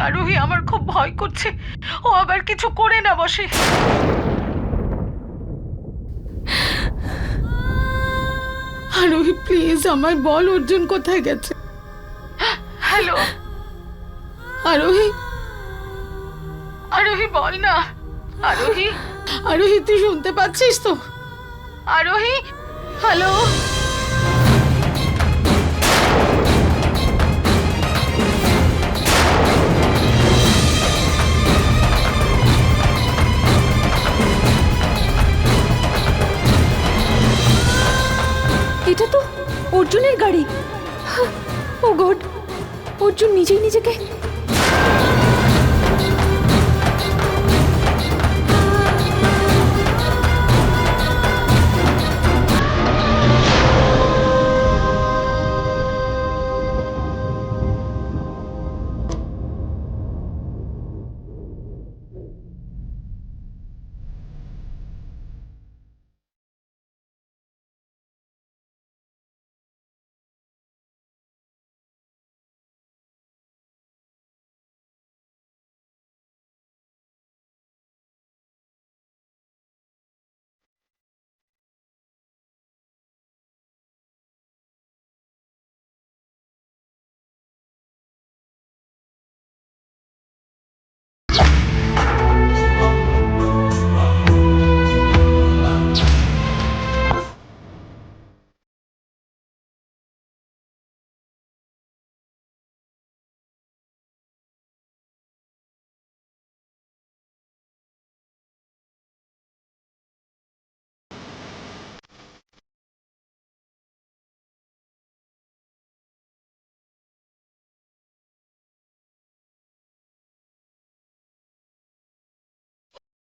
আরোহী আমার খুব ভয় করছে। ও আবার কিছু করে না বসে। আরোহী প্লিজ আমায় বল অর্জুন কোথায় গেছে? হ্যালো। আরোহী? আরোহী বল না। আরোহী। আরোহী তুই শুনতে পাচ্ছিস তো? আরোহী? হ্যালো।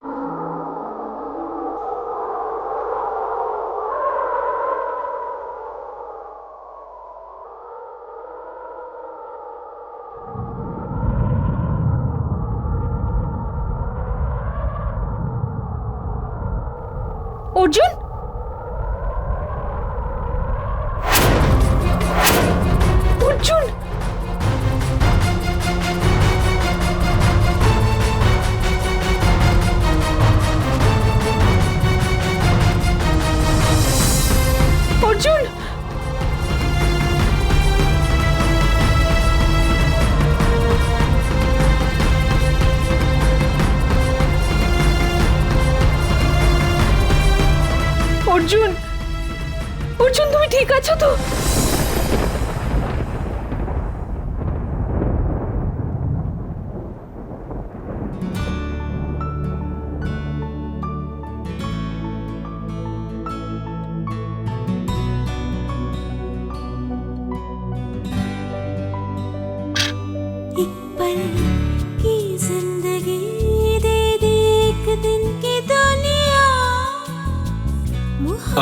Oh.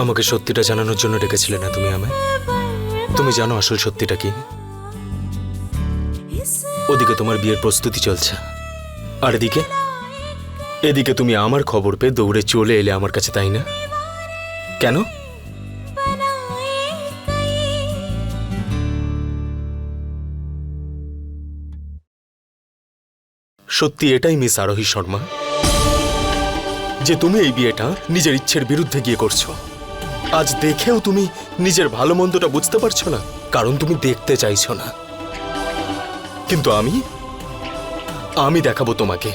আমাকে সত্যিটা জানানোর জন্য ডেকেছিলে না তুমি আমায়? তুমি জানো আসল সত্যিটা কি? ওদিকে তোমার বিয়ের প্রস্তুতি চলছে। আর এদিকে? এদিকে তুমি আমার খবর পেয়ে দৌড়ে চলে এলে আমার কাছে, তাই না? কেন? সত্যি এটাই মিস আরোহী শর্মা, যে তুমি এই বিয়েটা নিজের ইচ্ছের বিরুদ্ধে গিয়ে করছ। আজ দেখেও তুমি নিজের ভালো মন্দটা বুঝতে পারছ না, কারণ তুমি দেখতে চাইছো না। কিন্তু আমি আমি দেখাবো তোমাকে।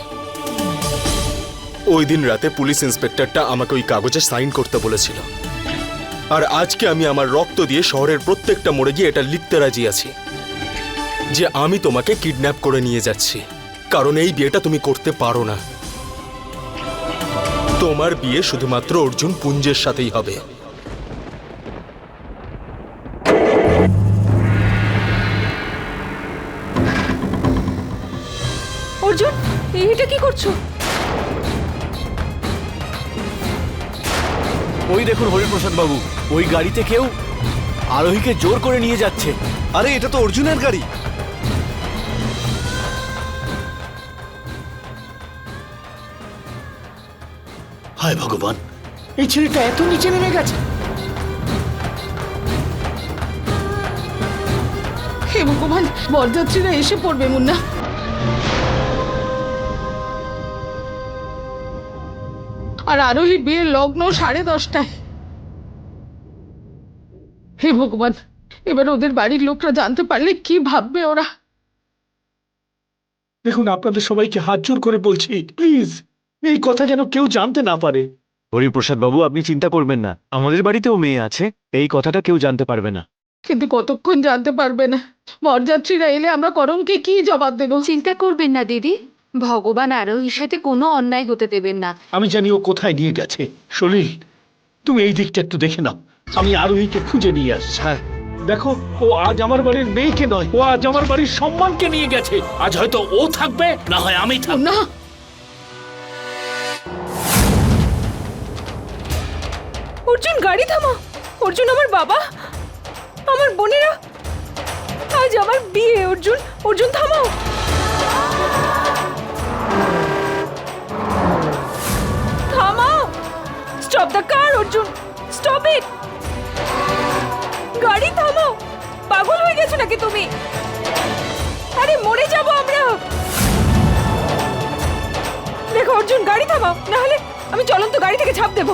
ওই দিন রাতে পুলিশ ইন্সপেক্টরটা আমাকে ওই কাগজে সাইন করতে বলেছিল। আর আজকে আমি আমার রক্ত দিয়ে শহরের প্রত্যেকটা মোড়ে গিয়ে এটা লিখতে রাজি আছি। যে আমি তোমাকে কিডন্যাপ করে নিয়ে যাচ্ছি, কারণ এই বিয়েটা তুমি করতে পারো না। তোমার বিয়ে শুধুমাত্র অর্জুন পুঞ্জের সাথেই হবে। এটা কি করছ? ওই দেখুন হরিপ্রসাদ বাবু ওই গাড়িতে কেউ আরোহীকে জোর করে নিয়ে যাচ্ছে। আরে এটা তো অর্জুনের গাড়ি। হায় ভগবান। এই ছেলেটা এত নিচে নেমে গেছে। হে ভগবান বরযাত্রীরা এসে পড়বে মুন্না। আর আরোহীর বিয়ের লগ্ন সাড়ে দশটায়। হে ভগবান এবার ওদের বাড়ির লোকরা জানতে পারলে কি ভাববে ওরা? দেখুন আপনাদের সবাইকে হাত জোর করে বলছি প্লিজ এই কথা যেন কেউ জানতে না পারে। হরিপ্রসাদ বাবু আপনি চিন্তা করবেন না। আমাদের বাড়িতেও মেয়ে আছে এই কথাটা কেউ জানতে পারবে না। কিন্তু কতক্ষণ জানতে পারবে না? বরযাত্রীরা এলে আমরা করমকে কি জবাব দেবো? চিন্তা করবেন না দিদি। ভগবান আরোহীর সাথে কোনো অন্যায় হতে দেবেন না। আমি জানি ও কোথায় নিয়ে গেছে। সলিল তুমি এই দিকটা একটু দেখে নাও। আমি আরোহীকে খুঁজে নিয়ে আসছি। হ্যাঁ। দেখো ও আজ আমার বাড়ির মেয়েকে নয় ও আজ আমার বাড়ির সম্মানকে নিয়ে গেছে। আজ হয়তো ও থাকবে না হয় আমি থাকব। না। অর্জুন গাড়ি থামা। অর্জুন আমার বাবা। আমার বোনেরা। আজ আমার বিয়ে অর্জুন। অর্জুন থামাও থামাও। Stop the car Arjun stop it গাড়ি থামাও পাগল হয়ে গেছো নাকি তুমি? আরে, মরে যাব আমরা। দেখো, অর্জুন, গাড়ি থামাও। না হলে আমি চলন্ত গাড়ি থেকে ছাপ দেবো।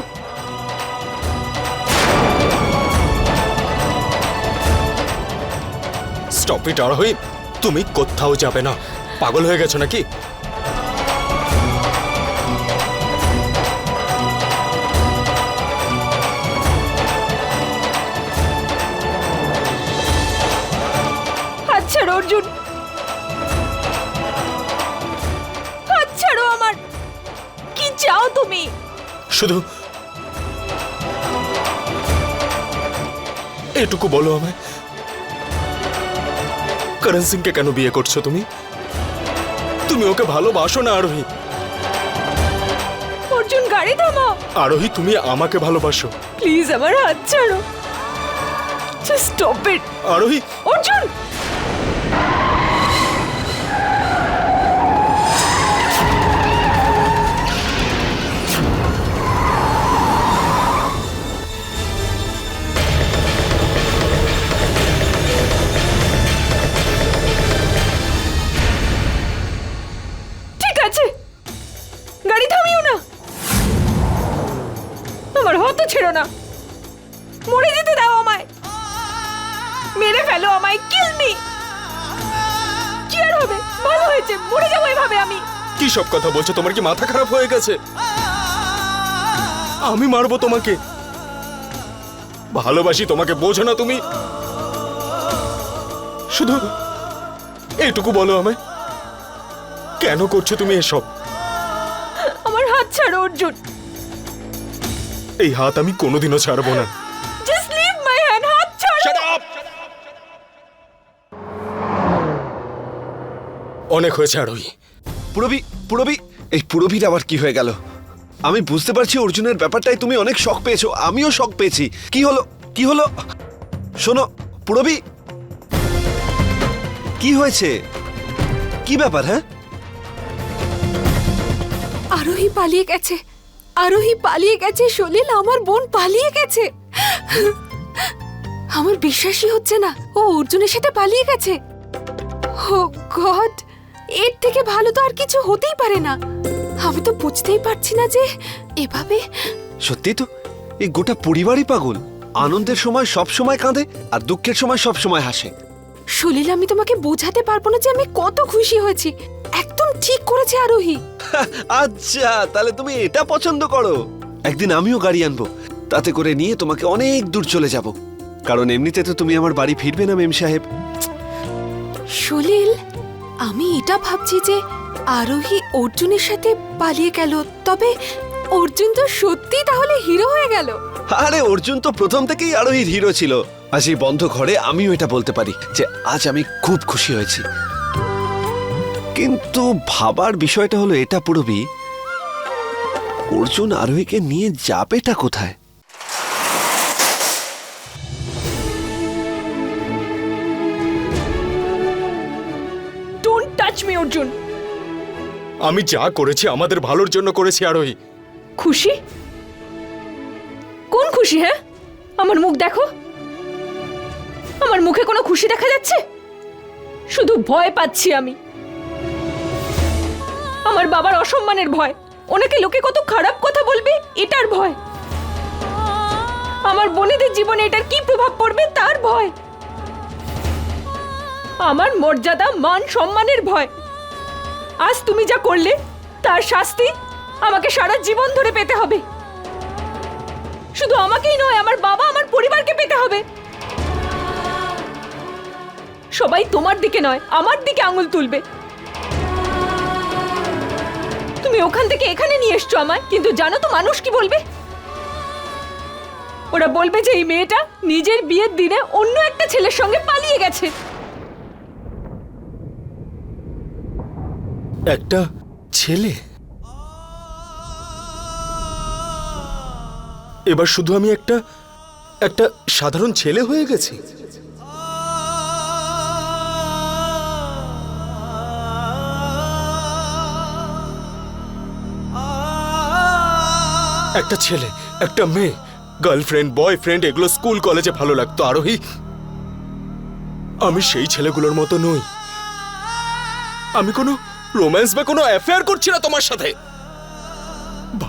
স্টপ ইট আরোহী। তুমি কোথাও যাবে না। পাগল হয়ে গেছো নাকি? শুধু এটুকু বলো আমায়। করণ সিংকে কেন বিয়ে করছ তুমি? তুমি ওকে ভালোবাসো না আরোহী? অর্জুন গাড়ি থামাও। আরোহী তুমি আমাকে ভালোবাসো। প্লিজ আমার হাত ছাড়ো। জাস্ট স্টপ ইট আরোহী? অর্জুন! মেরে ফেলো আমায় কিল মি কি আর হবে? ভালো হয়েছে মরে যাব এভাবে আমি। কি সব কথা বলছো? তোমার কি মাথা খারাপ হয়ে গেছে? আমি মারবো তোমাকে। ভালোবাসি তোমাকে বোঝো না তুমি। শুধু এইটুকু বলো আমায়। কেন করছ তুমি এসব? আমার হাত ছাড়ো অর্জুন। এই হাত আমি কোনোদিনও ছাড়বো না। অনেক হয়েছে আরোহী পুরবি পুরবি এই পুরবির আবার কি হয়ে গেল? আমি বুঝতে পারছি অর্জুনের ব্যাপারটাই তুমি অনেক শখ পেয়েছ আমিও শখ পেয়েছি। কি হলো কি হলো? শোনো পুরবি। কি হয়েছে? কি ব্যাপার হ্যাঁ? আরোহী পালিয়ে গেছে। আরোহী পালিয়ে গেছে সলিল আমার বোন পালিয়ে গেছে। আমার বিশ্বাসই হচ্ছে না ও অর্জুনের সাথে পালিয়ে গেছে। Oh God. এর থেকে ভালো তো আর কিছু হতেই পারে না। আমি তো বুঝতেই পারছি না যে এভাবে সত্যি তো? এই গোটা পরিবারই পাগল। আনন্দের সময় সব সময় কাঁদে আর দুঃখের সময় সব সময় হাসে। সলিল আমি তোমাকে বোঝাতে পারব না যে আমি কত খুশি হয়েছি। একদম ঠিক করেছে আরোহী। আচ্ছা তাহলে তুমি এটা পছন্দ করো। একদিন আমিও গাড়ি আনব। তাতে করে নিয়ে তোমাকে অনেক দূর চলে যাব। কারণ এমনিতে তো তুমি আমার বাড়ি ফিরবে না মেম সাহেব। সলিল আমি এটা ভাবছি যে আরোহী অর্জুনের সাথে পালিয়ে গেল, তবে অর্জুন তো সত্যি তাহলে হিরো হয়ে গেল। আরে, অর্জুন তো প্রথম থেকেই আরোহীর হিরো ছিল। আজ এই বন্ধ ঘরে আমিও এটা বলতে পারি যে আজ আমি খুব খুশি হয়েছি। কিন্তু ভাবার বিষয়টা হলো এটা, পুরবি। অর্জুন আরোহীকে নিয়ে যাবেটা কোথায়? অর্জুন। আমি যা করেছি আমাদের ভালোর জন্য করেছি আরোহী। খুশি? কোন খুশি হ্যাঁ? আমার মুখ দেখো। আমার মুখে কোনো খুশি দেখা যাচ্ছে? শুধু ভয় পাচ্ছি আমি। আমার বাবার অসম্মানের ভয়। ওনাকে লোকে কত খারাপ কথা বলবে এটার ভয়। আমার বোনেদের জীবনে এটার কি প্রভাব পড়বে তার ভয়। আমার মর্যাদা মান সম্মানের ভয়। আজ তুমি যা করলে, তার শাস্তি আমাকে সারা জীবন ধরে পেতে হবে। শুধু আমাকেই নয়, আমার বাবা, আমার পরিবারকে পেতে হবে। সবাই তোমার দিকে নয়, আমার দিকে আঙুল তুলবে। তুমি ওখান থেকে এখানে নিয়ে এসছো আমায়, কিন্তু জানো তো মানুষ কি বলবে? ওরা বলবে যে এই মেয়েটা নিজের বিয়ের দিনে অন্য একটা ছেলের সঙ্গে পালিয়ে গেছে। একটা ছেলে। এবার শুধু আমি একটা একটা সাধারণ ছেলে হয়ে গেছি। একটা ছেলে, একটা মেয়ে, গার্লফ্রেন্ড, বয়ফ্রেন্ড, এগুলো স্কুল, কলেজে ভালো লাগতো, আরোহী। আমি সেই ছেলেগুলোর মতো নই। আমি কোনো রোম্যান্স বা কোনো অ্যাফেয়ার করছি না তোমার সাথে।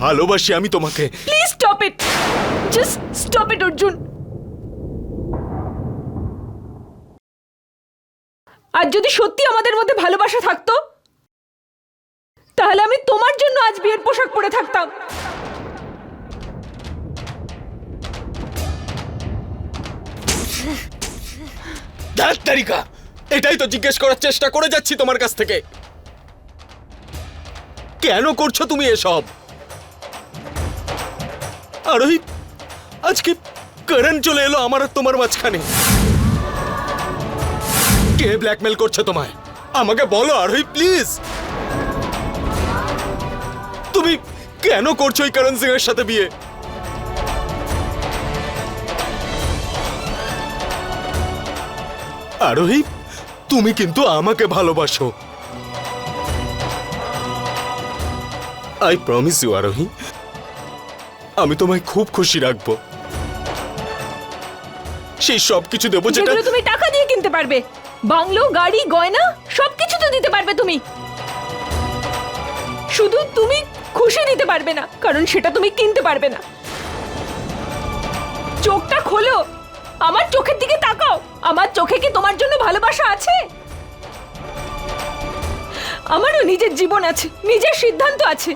ভালোবাসি আমি তোমাকে। Please stop it just stop it Arjun আর যদি সত্যি আমাদের মধ্যে ভালোবাসা থাকতো তাহলে আমি তোমার জন্য আজ বিয়ের পোশাক পরে থাকতাম। তারিকা! এটাই তো জিজ্ঞেস করার চেষ্টা করে যাচ্ছি তোমার কাছ থেকে। কেন করছ তুমি এসব? আরোহী, আজকে করণ চলে এলো আমার আর তোমার মাঝখানে। কে ব্ল্যাকমেল করছে তোমায়? আমাকে বলো আরোহী, প্লিজ। তুমি কেন করছ ওই করণ সিং এর সাথে বিয়ে? আরোহী, তুমি কিন্তু আমাকে ভালোবাসো। আই প্রমিস ইউ আরোহী আমি তোমায় খুব খুশি রাখব। সেই সব কিছু দেবো যেটা তুমি টাকা দিয়ে কিনতে পারবে। বাংলো, গাড়ি, গয়না, সবকিছু তো দিতে পারবে তুমি। শুধু তুমি খুশি দিতে পারবে না, কারণ সেটা তুমি কিনতে পারবে না। চোখটা খোলো। আমার চোখের দিকে তাকাও। আমার চোখে কি তোমার জন্য ভালোবাসা আছে? আমারও নিজের জীবন আছে, নিজের সিদ্ধান্ত আছে।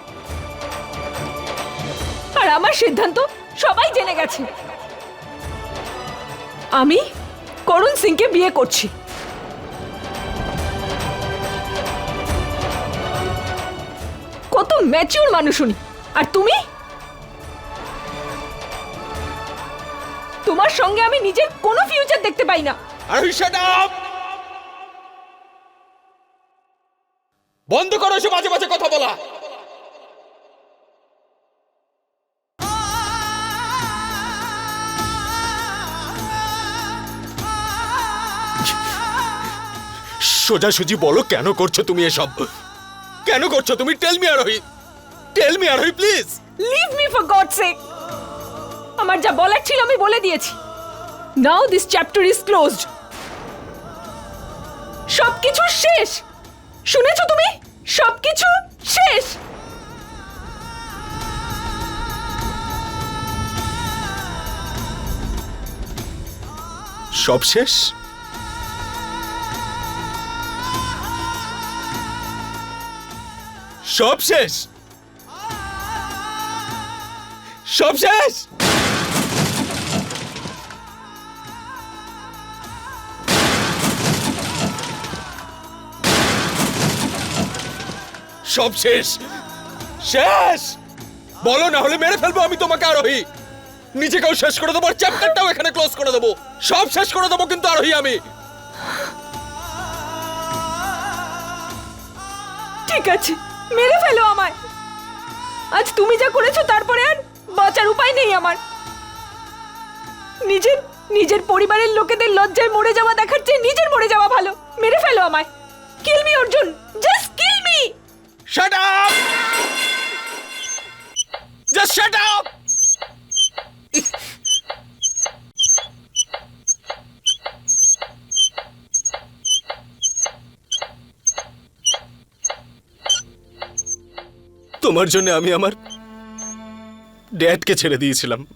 আর আমার সিদ্ধান্ত সবাই জেনে গেছে। আমি করুণ সিংকে বিয়ে করছি। কত ম্যাচিউর মানুষ উনি। আর তুমি? তোমার সঙ্গে আমি নিজের কোনো ফিউচার দেখতে পাই না! বন্ধ করো এসব মাঝে মাঝে কথা বলা। সোজাসুজি বলো কেন করছ তুমি এসব? কেন করছ তুমি? Tell me Arohi. Tell me Arohi please leave me for God sake আমার যা বলার ছিল আমি বলে দিয়েছি। Now this chapter is closed সবকিছু শেষ! শুনেছো তুমি? সবকিছু শেষ! সব শেষ? সব শেষ। সব শেষ। সব শেষ। শেষ। বলো, না হলে মেরে ফেলব আমি তোমাকে আরোহী। নিজেকেও শেষ করে দেবো চ্যাপ্টারটাও এখানে ক্লোজ করে দেবো। সব শেষ করে দেবো কিন্তু আরোহী আমি। ঠিক আছে। মেরে ফেলো আমায়। আজ তুমি যা করেছ তারপরে আর বাঁচার উপায় নেই আমার। নিজের নিজের পরিবারের লোকেদের লজ্জায় মরে যাওয়া দেখার চেয়ে নিজের মরে যাওয়া ভালো। মেরে ফেলো আমায়। Kill me Arjun. Just kill me Shut up! Just shut up! তোমার জন্য আমি আমার ড্যাডকে ছেড়ে দিয়েছিলাম।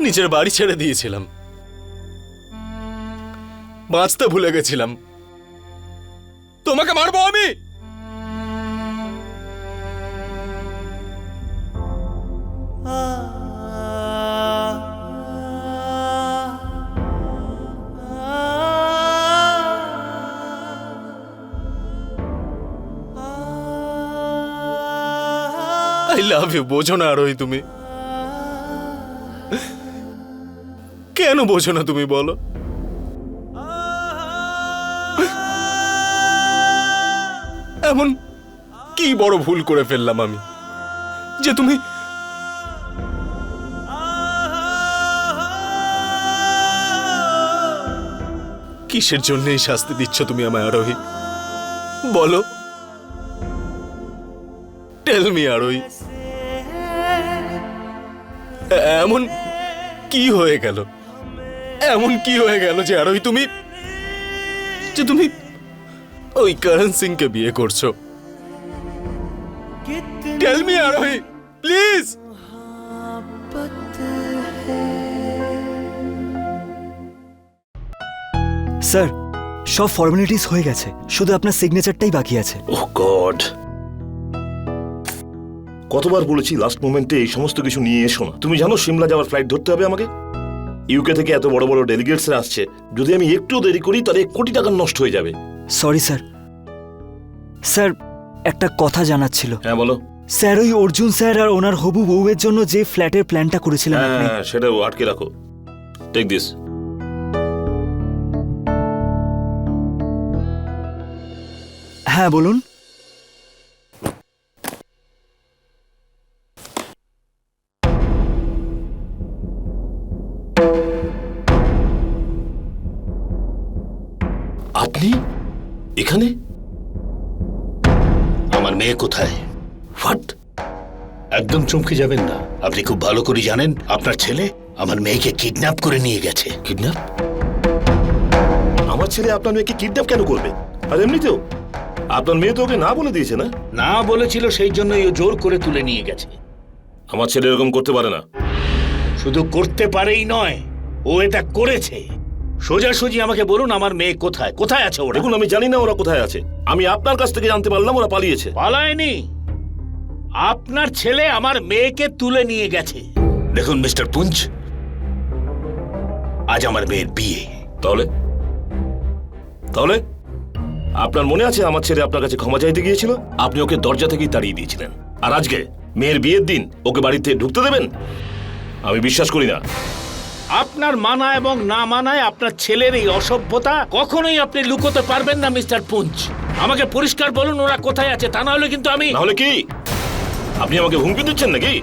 নিজের বাড়ি ছেড়ে দিয়েছিলাম। বাঁচতে ভুলে গেছিলাম। তোমাকে মারবো আমি! আই লাভ ইউ বোঝো না আরোই তুমি। কেন বোঝো না তুমি বলো? এমন কি বড় ভুল করে ফেললাম আমি? যে তুমি কিসের জন্য শাস্তি দিচ্ছ তুমি আমায় আরোহী? বলো। টেল মি আরোহী এমন কি হয়ে গেল? এমন কি হয়ে গেল যে আরোহী তুমি যে তুমি ওই করণ সিংকে বিয়ে করছ? Tell me Arohi please sir সব ফর্মালিটিস হয়ে গেছে। শুধু আপনার সিগনেচারটাই বাকি আছে। ওহ গড কতবার বলেছি লাস্ট মোমেন্টে এই সমস্ত কিছু নিয়ে এসো না। তুমি জানো সিমলা যাওয়ার ফ্লাইট ধরতে হবে আমাকে? ইউকে থেকে এত বড় বড় ডেলিগেটসরা আসছে। যদি আমি একটু দেরি করি তাহলে কোটি টাকা নষ্ট হয়ে যাবে। সরি স্যার স্যার একটা কথা জানার ছিল। হ্যাঁ বলো। স্যার ওই অর্জুন স্যার আর ওনার হবু বউয়ের জন্য যে ফ্ল্যাটের প্ল্যানটা করেছিলেন আপনি। হ্যাঁ, সেটাও আটকে রাখো। টেক দিস হ্যাঁ বলুন। মেয়ে কোথায়? হোয়াট একদম চমকে যাবেন না। আপনি খুব ভালো করে জানেন আপনার ছেলে আমার মেয়েকে কিডন্যাপ করে নিয়ে গেছে। কিডন্যাপ আমার ছেলে আপনার মেয়েকে কিডন্যাপ কেন করবে? আর এমনিতেও আপনার মেয়ে তো ওকে না বলে দিয়েছে না? না বলেছিল সেই জন্যই ও জোর করে তুলে নিয়ে গেছে। আমার ছেলে এরকম করতে পারে না। শুধু করতে পারেই নয় ও এটা করেছে। সোজাসুজি আমাকে বলুন আমার মেয়ে কোথায়? কোথায় আছে ওরা? দেখুন আমি জানি না ওরা কোথায় আছে। আমি আপনার কাছ থেকে জানতে পারলাম ওরা পালিয়েছে। পালায়নি। আপনার ছেলে আমার মেয়েকে তুলে নিয়ে গেছে। দেখুন মিস্টার পুঞ্চ আজ আমার মেয়ের বিয়ে। তাহলে? তাহলে? আপনার মনে আছে আমার ছেলে আপনার কাছে ক্ষমা চাইতে গিয়েছিল? আপনি ওকে দরজা থেকেই তাড়িয়ে দিয়েছিলেন। আর আজকে মেয়ের বিয়ের দিন ওকে বাড়িতে ঢুকতে দেবেন? আমি বিশ্বাস করি না। আপনার মানা এবং না মানায় আপনার ছেলের এই অসভ্যতা কখনোই আপনি লুকোতে পারবেন না মিস্টার পুঞ্চ আমাকে পরিষ্কার বলুন ওরা কোথায় আছে তা না হলে কিন্তু আমি নাহলে কি? আপনি আমাকে হুমকি দিচ্ছেন নাকি?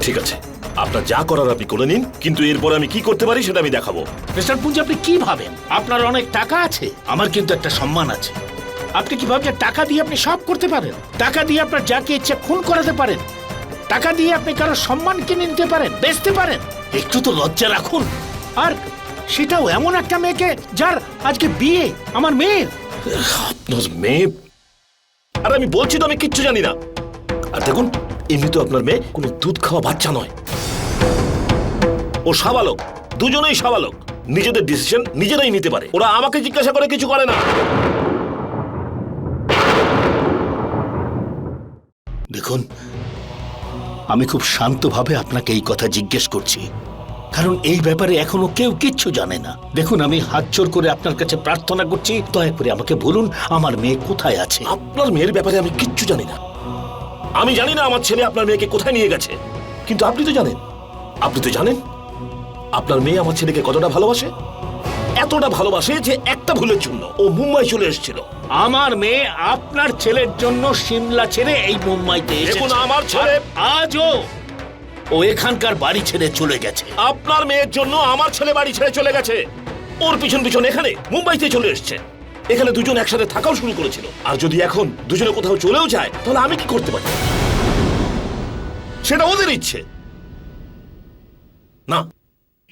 ঠিক আছে আপনার যা করার আপনি করে নিন কিন্তু এরপর আমি কি করতে পারি সেটা আমি দেখাবো। মিস্টার পুঞ্জ আপনি কি ভাবেন? আপনার অনেক টাকা আছে আমার কিন্তু একটা সম্মান আছে। আপনি কি ভাবছেন টাকা দিয়ে আপনি সব করতে পারেন? টাকা দিয়ে আপনার যাকে ইচ্ছে খুন করাতে পারেন। টাকা দিয়ে আপনি কারও সম্মান কিনে নিতে পারেন বেচতে পারেন। একটু তো লজ্জা রাখুন। আর সেটাও এমন একটা মেয়েকে যার আজকে বিয়ে আমার মেয়ের। আপনার মেয়ে? আর আমি বলছি তো আমি কিচ্ছু জানি না। আর দেখুন এমনি তো আপনার মেয়ে কোনো দুধ খাওয়া বাচ্চা নয়। ও সাবালক দুজনেই সাবালক। নিজেদের ডিসিশন নিজেরাই নিতে পারে। ওরা আমাকে জিজ্ঞাসা করে কিছু করে না। দেখুন আমি খুব শান্তভাবে আপনাকে এই কথা জিজ্ঞেস করছি। কারণ এই ব্যাপারে এখনও কেউ কিচ্ছু জানে না। দেখুন, আমি হাত জোর করে আপনার কাছে প্রার্থনা করছি। দয়া করে আমাকে বলুন, আমার মেয়ে কোথায় আছে? আপনার মেয়ের ব্যাপারে আমি কিচ্ছু জানি না। আমি জানি না আমার ছেলে আপনার মেয়েকে কোথায় নিয়ে গেছে। কিন্তু আপনি তো জানেন। আপনি তো জানেন, আপনার মেয়ে আমার ছেলেকে কতটা ভালোবাসে? এতটা ভালোবাসে যে একটা ভুলের জন্য ও মুম্বাই চলে এসেছিল। আমার মেয়ে আপনার ছেলের জন্য সিমলা ছেড়ে এই মুম্বাইতে দেখুন, আমার ছেলে- আজও ও এখানকার বাড়ি ছেড়ে চলে গেছে। আপনার মেয়ের জন্য আমার ছেলে বাড়ি ছেড়ে চলে গেছে। ওর পিছন পিছন এখানে মুম্বাইতে চলে এসেছে। এখানে দুজন একসাথে থাকাও শুরু করেছিল। আর যদি এখন দুজনে কোথাও চলেও যায় তাহলে আমি কি করতে পারি? সেটা ওদের ইচ্ছে। না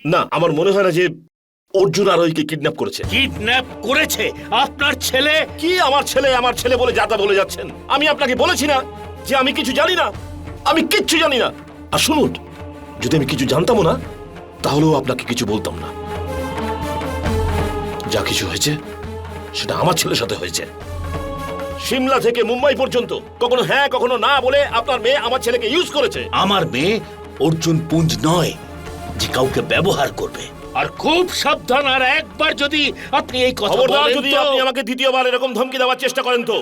না আমার মনে হয় না যে অর্জুন আরোহীকে কিডন্যাপ করেছে। কিডন্যাপ করেছে? আপনার ছেলে? কি আমার ছেলে আমার ছেলে বলে যাতা বলে যাচ্ছেন? আমি আপনাকে বলেছি না যে আমি কিছু জানি না। আমি কিচ্ছু জানি না। আর শুনুন যদি আমি কিছু জানতামও না তাহলেও আপনাকে কিছু বলতাম না। যা কিছু হয়েছে সেটা আমার ছেলের সাথে হয়েছে। সিমলা থেকে মুম্বাই পর্যন্ত। কখনো হ্যাঁ কখনো না বলে আপনার মেয়ে আমার ছেলেকে ইউজ করেছে। আমার মেয়ে অর্জুন পুঞ্জ নয় যে কাউকে ব্যবহার করবে। আর খুব সাবধান আর একবার যদি আপনি এই কথা বলেন যদি আপনি আমাকে দ্বিতীয়বার এরকম ধমকি দেওয়ার চেষ্টা করেন তো।